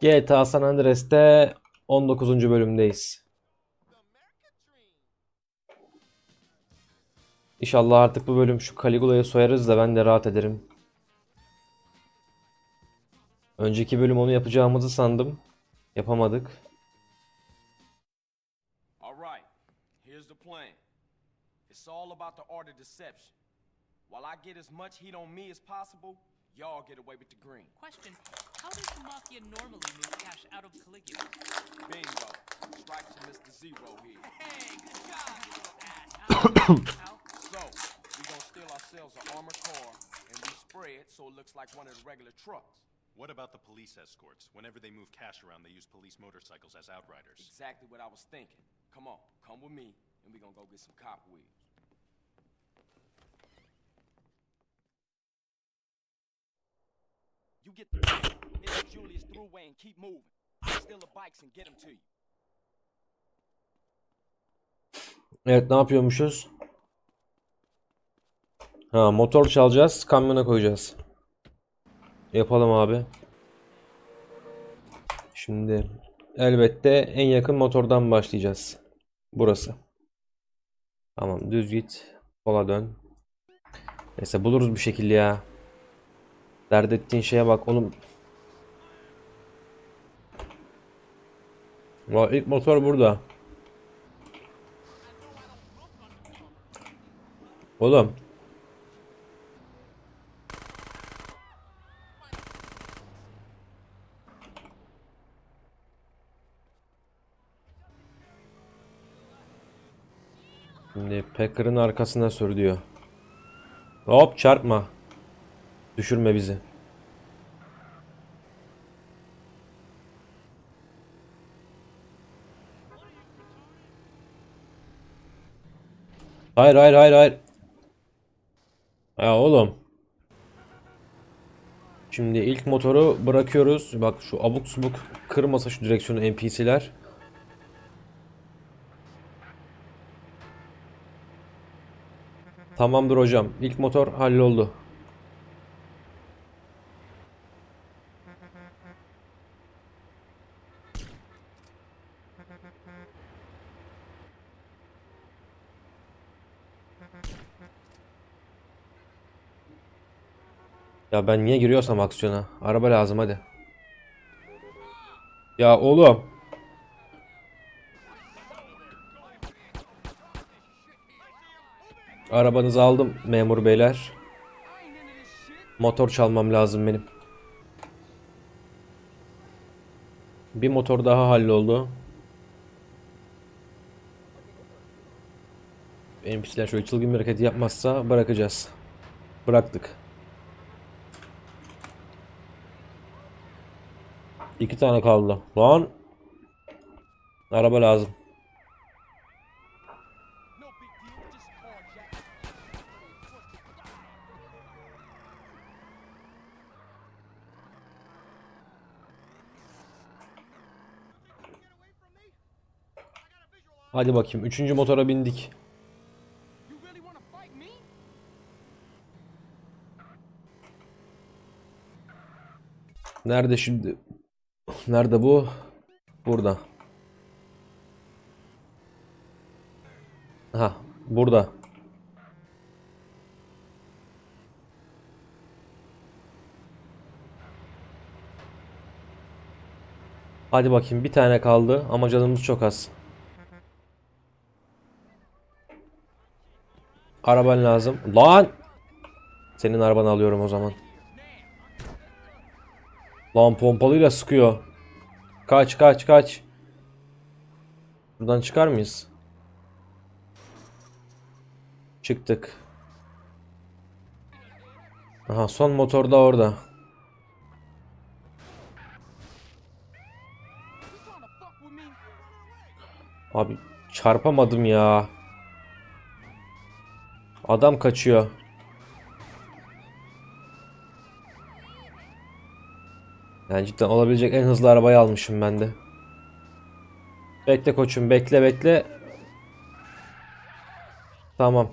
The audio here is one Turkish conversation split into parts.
GTA San Andreas'te 19. bölümdeyiz. İnşallah artık bu bölüm şu Caligula'yı soyarız da ben de rahat ederim. Önceki bölüm onu yapacağımızı sandım. Yapamadık. All about the art of deception. While I get as much heat on me as possible, y'all get away with the green. Question: How does the mafia normally move cash out of Caligula? Bingo. Strikes to Mr. Zero here. Hey, good job, you little ass. How? So, we gonna steal ourselves an armored car, and we spray it so it looks like one of the regular trucks. What about the police escorts? Whenever they move cash around, they use police motorcycles as outriders. Exactly what I was thinking. Come on, come with me, and we gonna go get some cop wheels. You get the hit Julius Thruway and keep moving. Steal the bikes and get them to you. Evet ne yapıyormuşuz? Ha motor çalacağız, kamyona koyacağız. Yapalım abi. Şimdi elbette en yakın motordan başlayacağız. Burası. Tamam düz git. Sola dön. Neyse buluruz bir şekilde ya. Dert ettiğin şeye bak oğlum. Vay, ilk motor burada. Oğlum. Şimdi Packer'ın arkasına sür diyor. Hop çarpma. Düşürme bizi. Hayır hayır hayır hayır. Ya oğlum. Şimdi ilk motoru bırakıyoruz. Bak şu abuk subuk kırmasa şu direksiyonu NPC'ler. Tamamdır hocam. İlk motor halloldu. Ya ben niye giriyorsam aksiyona? Araba lazım hadi. Ya oğlum. Arabanızı aldım memur beyler. Motor çalmam lazım benim. Bir motor daha halloldu. NPC'ler şöyle çılgın bir hareket yapmazsa bırakacağız. Bıraktık. İki tane kaldı. Lan. Araba lazım. No big deal, just a carjack. Hadi bakayım. Üçüncü motora bindik. Nerede şimdi? Nerede bu? Burada. Aha, burada. Hadi bakayım bir tane kaldı ama canımız çok az. Araban lazım. Lan! Senin arabanı alıyorum o zaman. Lan pompalıyla sıkıyor. Kaç kaç kaç. Buradan çıkar mıyız? Çıktık. Aha son motor da orada. Abi çarpamadım ya. Adam kaçıyor. Yani cidden olabilecek en hızlı arabayı almışım ben de. Bekle koçum bekle bekle. Tamam.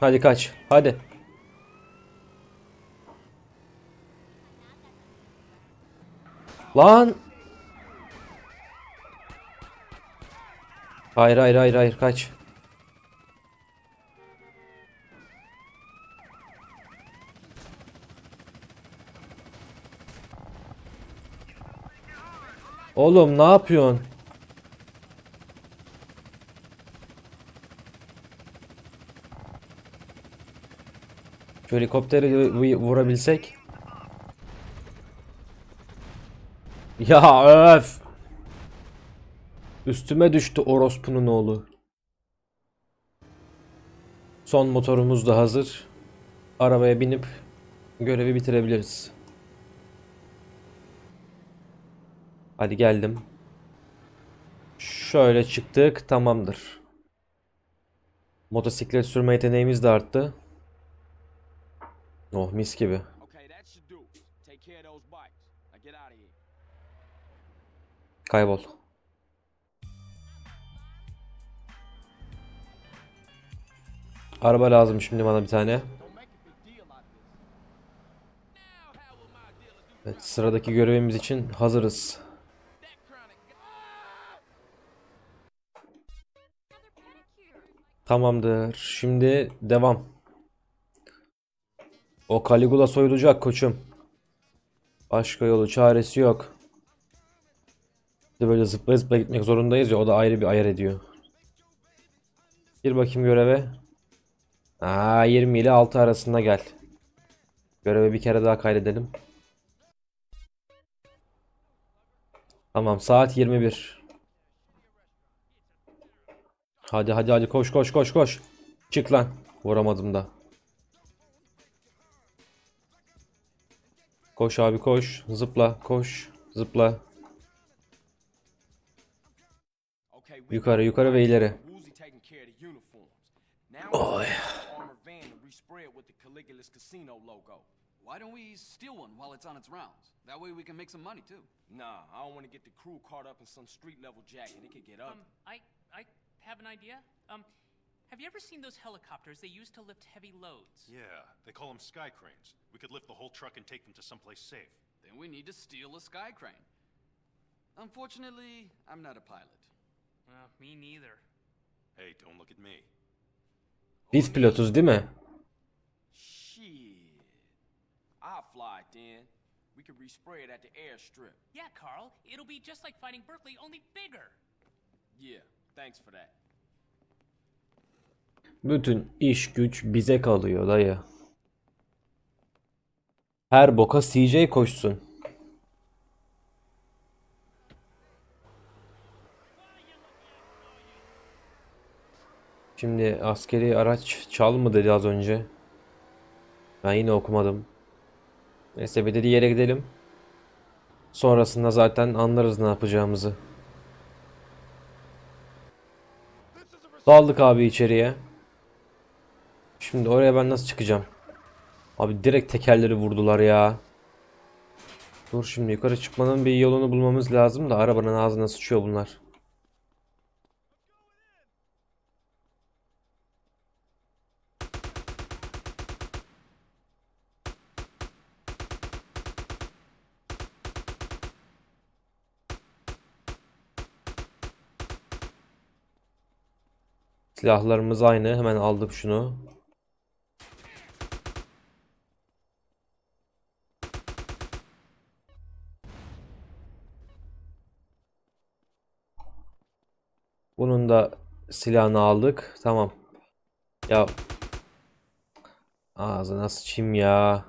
Hadi kaç. Hadi. Lan. Hayır hayır hayır hayır kaç. Oğlum ne yapıyorsun? Şu helikopteri vu- vurabilsek. Ya öf. Üstüme düştü orospunun oğlu. Son motorumuz da hazır. Arabaya binip görevi bitirebiliriz. Hadi geldim. Şöyle çıktık. Tamamdır. Motosiklet sürme yeteneğimiz de arttı. Oh mis gibi. Okay, Araba lazım şimdi bana bir tane. Evet, sıradaki görevimiz için hazırız. Tamamdır. Şimdi devam. O Caligula soyulacak koçum. Başka yolu çaresi yok. De böyle zıplaya zıplaya gitmek zorundayız ya o da ayrı bir ayar ediyor. Gir bakayım göreve. Aa 20 ile 6 arasında gel. Göreve bir kere daha kaydedelim. Tamam saat 21. Hadi hadi hadi koş koş koş koş. Çık lan. Vuramadım da. Koş abi koş. Zıpla koş. Zıpla. Yukarı yukarı ve ileri. Woozy casino logo. Why don't we steal one while it's on its rounds? That way we can make some money too. Nah, I don't want to get the crew caught up in some street level jack, jacket. It could get up. Um. I I have an idea. Um, have you ever seen those helicopters they use to lift heavy loads? Yeah, they call them sky cranes. We could lift the whole truck and take them to someplace safe. Then we need to steal a sky crane. Unfortunately, I'm not a pilot. Uh, me neither. Hey, don't look at me. Biz pilotuz değil mi? Shit. I'll fly it then. We could respray it at the airstrip. Yeah, Carl. It'll be just like fighting Berkeley, only bigger. Yeah, thanks for that. Bütün iş güç bize kalıyor dayı. Her boka CJ koşsun. Şimdi askeri araç çal mı dedi az önce. Ben yine okumadım. Neyse bir dediği yere gidelim. Sonrasında zaten anlarız ne yapacağımızı. Daldık abi içeriye. Şimdi oraya ben nasıl çıkacağım? Abi direkt tekerleri vurdular ya. Dur şimdi yukarı çıkmanın bir yolunu bulmamız lazım da arabanın ağzına sıçıyor bunlar. Silahlarımız aynı. Hemen aldık şunu. Bunun da silahını aldık. Tamam. Ya ağzına sıçayım ya.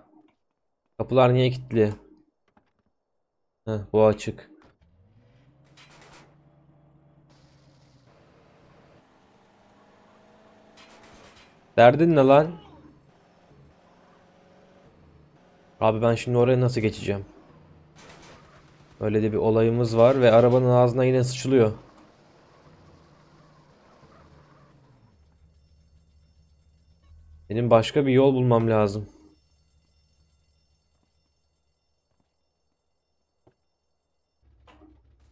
Kapılar niye kilitli? Heh, bu açık. Derdin ne lan? Abi ben şimdi oraya nasıl geçeceğim? Öyle de bir olayımız var ve arabanın ağzına yine sıçılıyor. Benim başka bir yol bulmam lazım.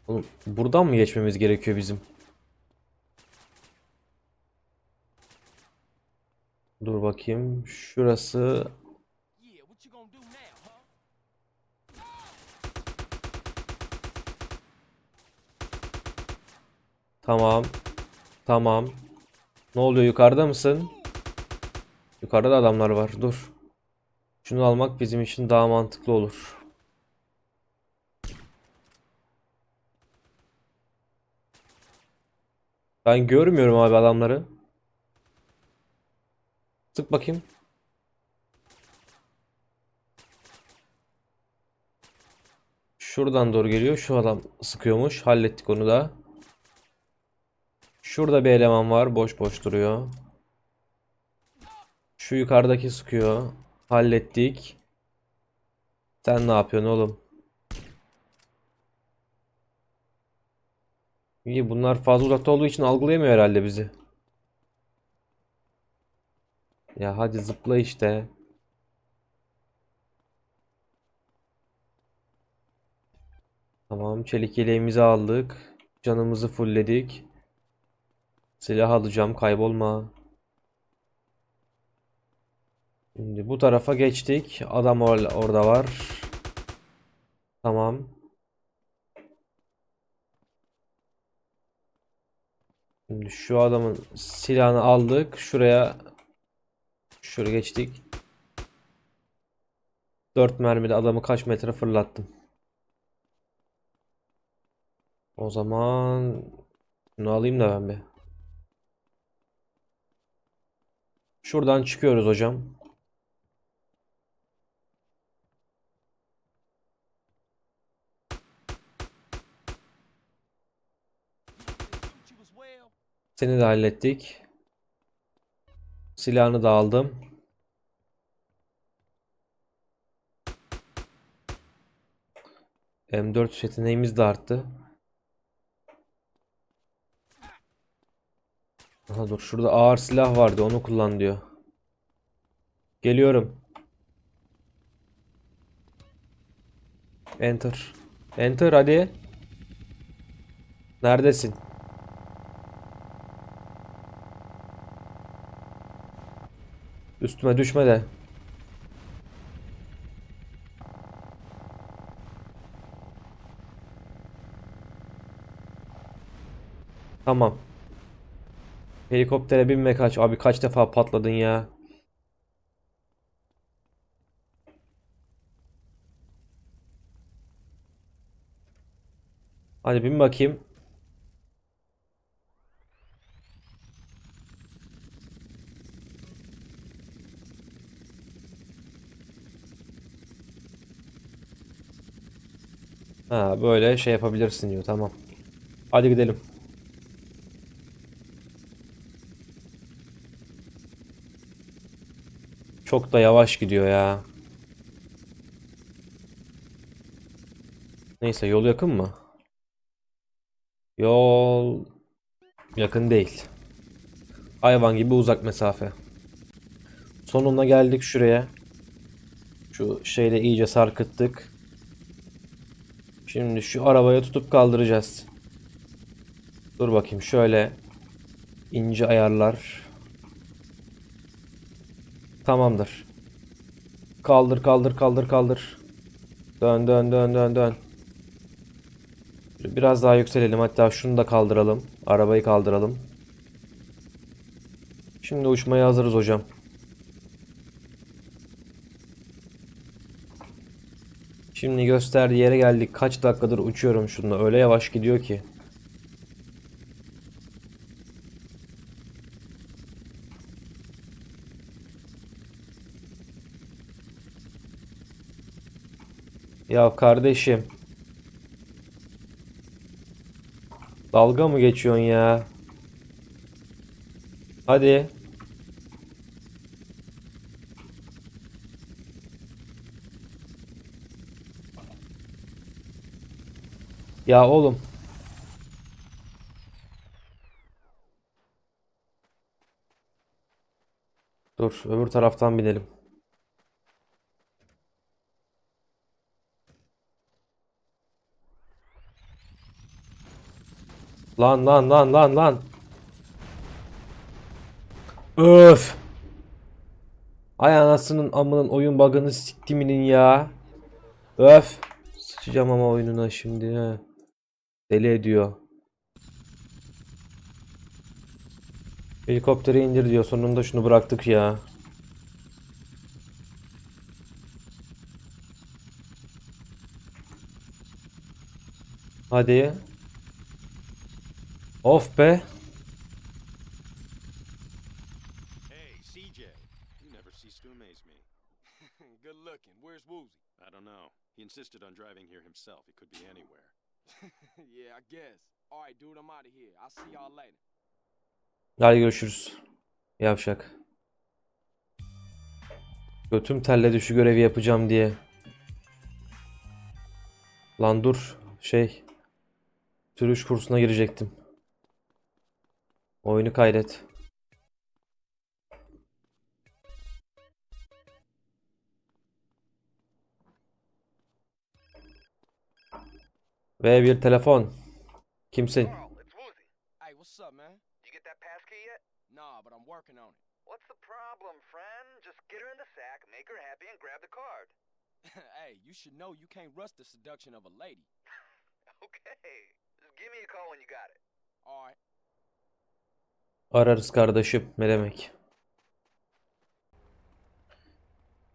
Oğlum buradan mı geçmemiz gerekiyor bizim? Dur bakayım. Şurası? Tamam. Tamam. Ne oluyor yukarıda mısın? Yukarıda da adamlar var. Dur. Şunu almak bizim için daha mantıklı olur. Ben görmüyorum abi adamları. Sık bakayım. Şuradan doğru geliyor. Şu adam sıkıyormuş. Hallettik onu da. Şurada bir eleman var. Boş boş duruyor. Şu yukarıdaki sıkıyor. Hallettik. Sen ne yapıyorsun oğlum? İyi bunlar fazla uzakta olduğu için algılayamıyor herhalde bizi. Ya hadi zıpla işte. Tamam çelik yeleğimizi aldık. Canımızı fullledik. Silah alacağım kaybolma. Şimdi bu tarafa geçtik. Adam or- orada var. Tamam. Şimdi şu adamın silahını aldık. Şuraya şuraya geçtik. 4 mermide adamı kaç metre fırlattım. O zaman şunu alayım da ben bir. Şuradan çıkıyoruz hocam. Seni de hallettik. Silahını da aldım. M4 yeteneğimiz de arttı. Aha dur şurada ağır silah vardı onu kullan diyor. Geliyorum. Enter. Enter hadi. Neredesin? Üstüme düşme de. Tamam. Helikoptere binme kaç. Abi kaç defa patladın ya. Hadi bin bakayım. Ha böyle şey yapabilirsin diyor. Tamam. Hadi gidelim. Çok da yavaş gidiyor ya. Neyse yol yakın mı? Yol yakın değil. Hayvan gibi uzak mesafe. Sonuna geldik şuraya. Şu şeyle iyice sarkıttık. Şimdi şu arabaya tutup kaldıracağız. Dur bakayım şöyle ince ayarlar. Tamamdır. Kaldır kaldır kaldır kaldır. Dön dön dön dön dön. Biraz daha yükselelim. Hatta şunu da kaldıralım. Arabayı kaldıralım. Şimdi uçmaya hazırız hocam. Şimdi gösterdiği yere geldik. Kaç dakikadır uçuyorum şununla. Öyle yavaş gidiyor ki. Ya kardeşim. Dalga mı geçiyorsun ya? Hadi. Ya oğlum. Dur, öbür taraftan binelim. Lan lan lan lan lan. Öf. Ay anasının amının oyun bug'ını siktiminin ya. Öf. Sıçacağım ama oyununa şimdi. He. Deli ediyor. Helikopteri indir diyor. Sonunda şunu bıraktık ya. Hadi. Of be. Hey, CJ. You never cease to amaze me. Good looking. Where's Woozy? I don't know. He insisted on driving here himself. He could be anywhere. Hadi görüşürüz. Yavşak. Götüm telledi şu görevi yapacağım diye. Lan dur. Şey. Sürüş kursuna girecektim. Oyunu kaydet. And grab the card. hey, you should know you can't rush the seduction of a lady. Okay. Just give me a call when you got it. All right. Ararız kardeşim. Ne demek?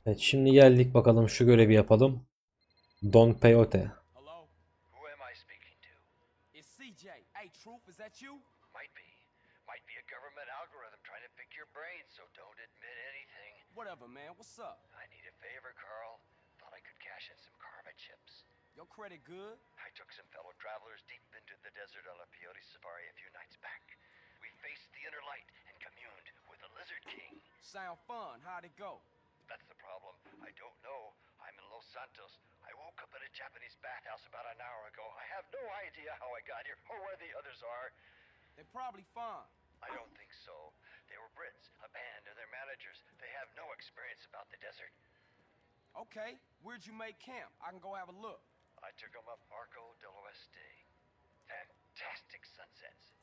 Evet şimdi geldik bakalım şu görevi yapalım. Don Peyote. That you? Might be. Might be a government algorithm trying to pick your brain, so don't admit anything. Whatever, man. What's up? I need a favor, Carl. Thought I could cash in some karma chips. Your credit good? I took some fellow travelers deep into the desert on a peyote safari a few nights back. We faced the inner light and communed with the Lizard King. Sound fun. How'd it go? That's the problem. I don't know. I'm in Los Santos. I woke up at a Japanese bathhouse about an hour ago. I have no idea how I got here or where the others are. They're probably fine. I don't think so. They were Brits, a band, and their managers. They have no experience about the desert. Okay. Where'd you make camp? I can go have a look. I took them up Arco del Oeste. Fantastic sunsets.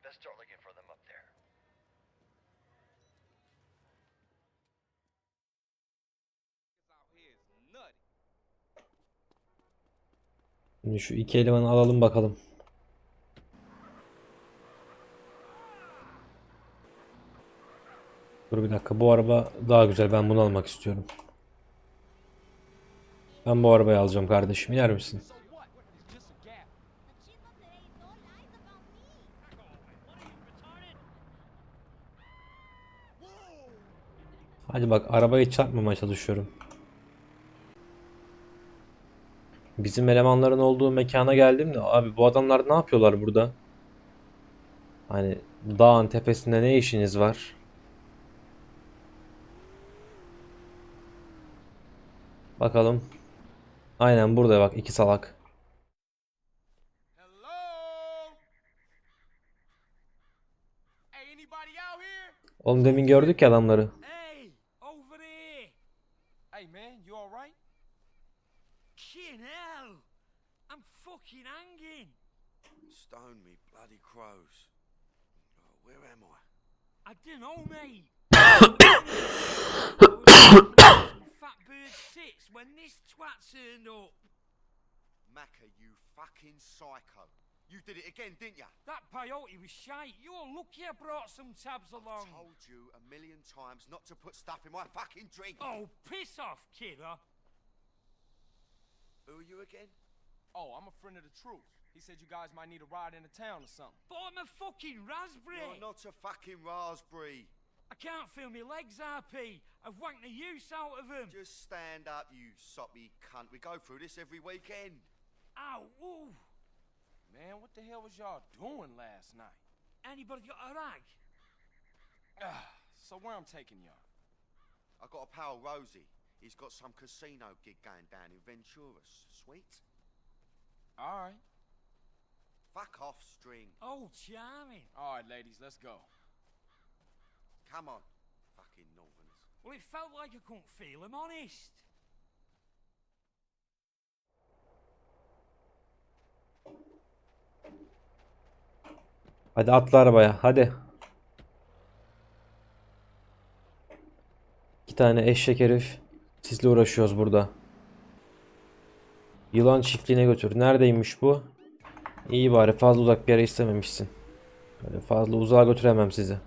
Best start looking for them up there. Şimdi şu iki elemanı alalım bakalım. Dur bir dakika bu araba daha güzel ben bunu almak istiyorum. Ben bu arabayı alacağım kardeşim iner misin? Hadi bak arabayı çarpmamaya çalışıyorum. Bizim elemanların olduğu mekana geldim de abi bu adamlar ne yapıyorlar burada? Hani dağın tepesinde ne işiniz var? Bakalım. Aynen burada bak iki salak. Oğlum demin gördük ya adamları. Fucking hanging! Stone me bloody crows. Oh, where am I? I don't know, mate. I was some fat bird tits when this twat turned up. Macca, you fucking psycho. You did it again, didn't you? That peyote was shite. You're lucky I brought some tabs along. I Told you a million times not to put stuff in my fucking drink. Oh, piss off, kidder. Who are you again? Oh, I'm a friend of the truth. He said you guys might need a ride into town or something. But I'm a fucking raspberry. You're not a fucking raspberry. I can't feel my legs, RP. I've wanked the use out of them. Just stand up, you soppy cunt. We go through this every weekend. Ow, ooh. Man, what the hell was y'all doing last night? Anybody got a rag? Ah, so where I'm taking y'all? I got a pal, Rosie. He's got some casino gig going down in Venturas. Sweet? All right. Fuck off, string. Oh, charming. All right, ladies, let's go. Come on. Fucking northerners. Well, it felt like I couldn't feel him, honest. Hadi atla arabaya hadi. İki tane eşek herif. Sizle uğraşıyoruz burada. Yılan çiftliğine götür. Neredeymiş bu? İyi bari fazla uzak bir yere istememişsin. Böyle fazla uzağa götüremem sizi.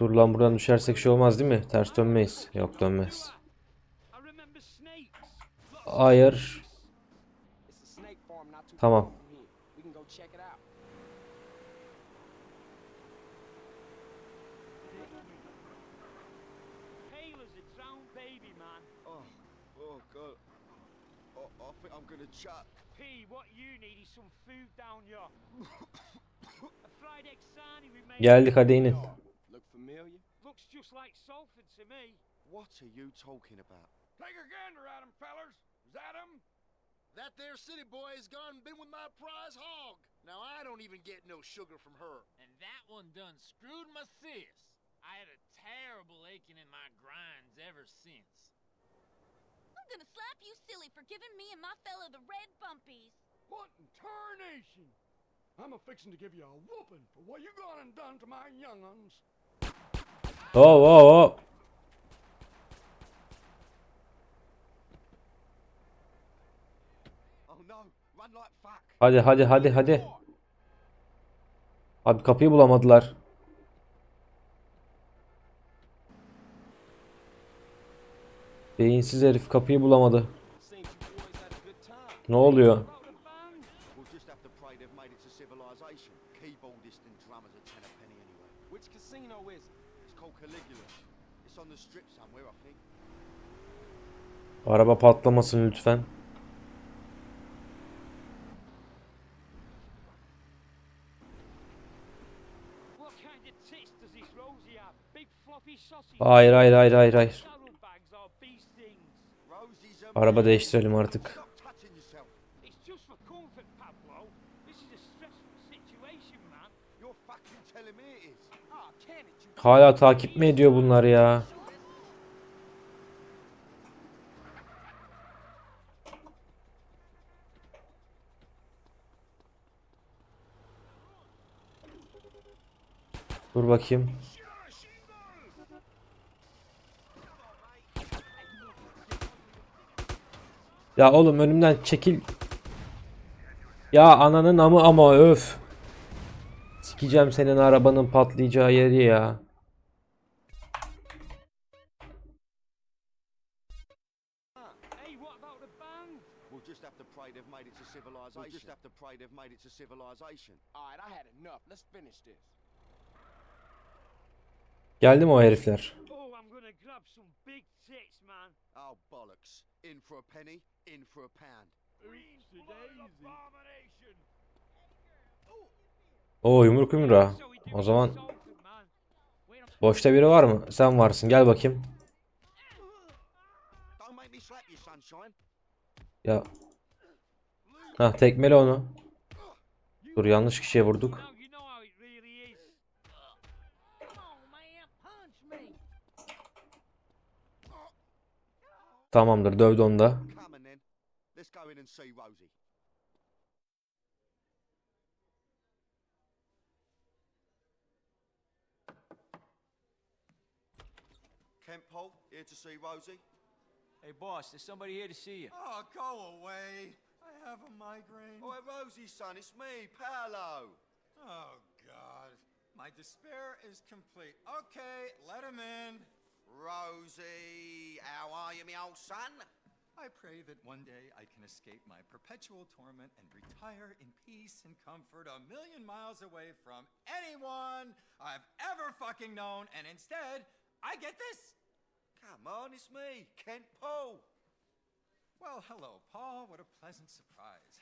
Dur lan buradan düşersek şey olmaz değil mi? Ters dönmeyiz. Yok dönmez. Hayır. Tamam. I think I'm gonna chuck. P, what you need is some food down here. a fried egg sarnie we made. Geldik hadi inin. Look familiar? Looks just like Salford to me. What are you talking about? Take a gander at him, fellers. Is that him? That there city boy has gone and been with my prize hog. Now I don't even get no sugar from her. And that one done screwed my sis. I had a terrible aching in my grinds ever since. Gonna slap you silly for giving me and my fella the red bumpies. What in tarnation? I'm a fixin' to give you a whooping for what you gone and done to my young'uns. Oh oh oh. Oh no, run like fuck. Hadi hadi hadi hadi. Abi kapıyı bulamadılar. Beyinsiz herif kapıyı bulamadı. Seems you boys had a good time. Ne oluyor? About the band? We'll just have to pray they've made it to civilization. Keyboardist and drummers a ten a penny anyway. Which casino is it? It's called Caligula. It's on the strip somewhere, I think. Araba patlamasın lütfen. Hayır hayır hayır hayır hayır. Araba değiştirelim artık. Hala takip mi ediyor bunlar ya? Dur bakayım. Ya oğlum önümden çekil. Ya ananın amı ama öf. Sikeceğim senin arabanın patlayacağı yeri ya. Hey, what about the band? We'll just have to pray they've made it to civilization. We'll just have to pray they've made it to civilization. Alright, I had enough. Let's finish this. Geldi mi o herifler? Oh, I'm gonna grab some big tits, man. Oh, bollocks. In for a penny, in for a pound. Oo yumruk yumruğa. O zaman boşta biri var mı? Sen varsın. Gel bakayım. Ya. Ha tekmele onu. Dur yanlış kişiye vurduk. Tamamdır dövdü onu da. And see Rosie. Kent Paul, here to see Rosie. Hey, boss, there's somebody here to see you. Oh, go away. I have a migraine. Oh, Rosie, son, it's me, Paolo. Oh, God. My despair is complete. Okay, let him in. Rosie, how are you, me old son? I pray that one day I can escape my perpetual torment and retire in peace and comfort a million miles away from anyone I've ever fucking known, and instead, I get this. Come on, it's me, Kent Poe. Well, hello, Paul. What a pleasant surprise.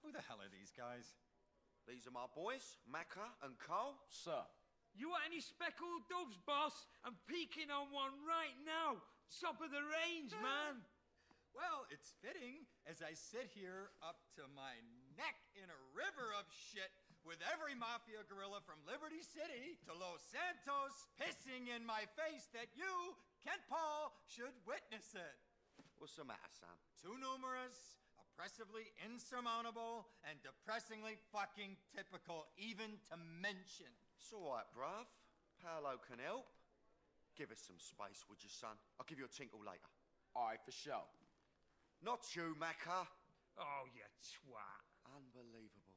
Who the hell are these guys? These are my boys, Macca and Cole. Sir. You want any speckled doves, boss? I'm peeking on one right now. Top of the range, eh, man. Well, it's fitting as I sit here up to my neck in a river of shit with every mafia gorilla from Liberty City to Los Santos pissing in my face that you, Kent Paul, should witness it. What's the matter, son? Too numerous, oppressively insurmountable, and depressingly fucking typical even to mention. It's all right, bruv. Paolo can help. Give us some space, would you, son? I'll give you a tinkle later. All right, for sure. Not you, Macca. Oh, you twat. Unbelievable.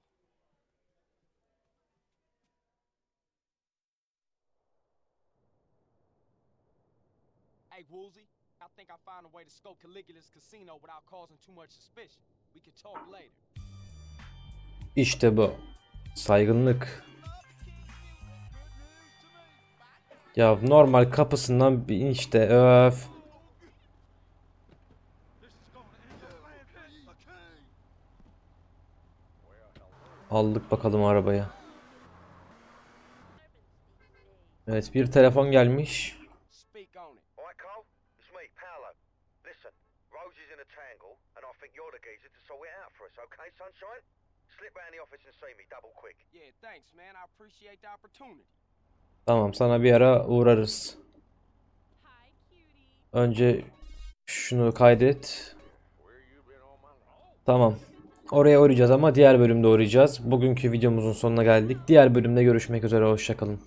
Hey, Woolsey, I think I found a way to scope Caligula's casino without causing too much suspicion. We can talk later. İşte bu. Saygınlık. Ya normal kapısından bir işte öf. Aldık bakalım arabaya. Evet bir telefon gelmiş. Speak on it. All right, Cole? It's me, Paolo. Listen, Rosie's in a tangle, and I think you're the geezer to sort it out for us, okay, sunshine? Slip round the office and see me, double quick. Yeah, thanks, man. I appreciate the opportunity. Tamam sana bir ara uğrarız. Önce şunu kaydet. Tamam. Oraya uğrayacağız ama diğer bölümde uğrayacağız. Bugünkü videomuzun sonuna geldik. Diğer bölümde görüşmek üzere. Hoşçakalın.